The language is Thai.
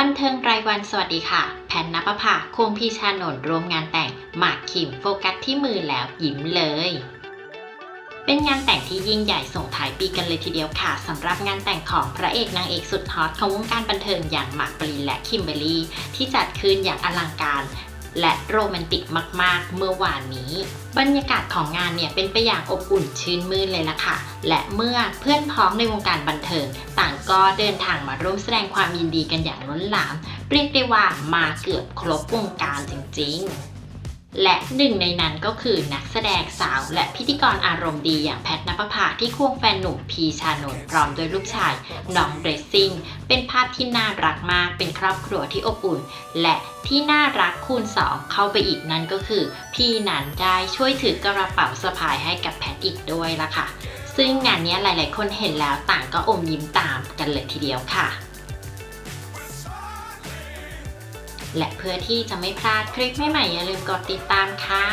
บันเทิงรายวันสวัสดีค่ะ แพนนปภาคงพีชานนท์รวมงานแต่งหมากคิมโฟกัสที่มือแล้วยิ้มเลย เป็นงานแต่งที่ยิ่งใหญ่ส่งท้ายปีกันเลยทีเดียวค่ะสำหรับงานแต่งของพระเอกนางเอกสุดฮอตของวงการบันเทิงอย่างหมากปรีและคิมเบอรรี่ที่จัดขึ้นอย่างอลังการ และโรแมนติกมาก ๆ เมื่อวานนี้ บรรยากาศของงานเนี่ยเป็นไปอย่างอบอุ่นชื่นมื่นเลยล่ะค่ะ และเมื่อเพื่อนพ้องในวงการบันเทิง ต่างก็เดินทางมาร่วมแสดงความยินดีกันอย่างล้นหลาม เรียกได้ว่ามาเกือบครบวงการจริง ๆและหนึ่งในนั้นก็คือนักแสดงสาวและพิธีกรอารมณ์ดีอย่างแพทนปภาที่ควงแฟนหนุ่มพีชานนท์พร้อมด้วยลูกชายน้องเดรสซิ่ง เป็นภาพที่น่ารักมาก เป็นครอบครัวที่อบอุ่น และที่น่ารักคูณสองเข้าไปอีกนั่นก็คือ พี่นันได้ช่วยถือกระเป๋าสะพายให้กับแพทอีกด้วยละค่ะ ซึ่งงานนี้หลาย ๆ คนเห็นแล้วต่างก็อมยิ้มตามกันเลยทีเดียวค่ะและเพื่อที่จะไม่พลาดคลิปใหม่ๆอย่าลืมกดติดตามค่ะ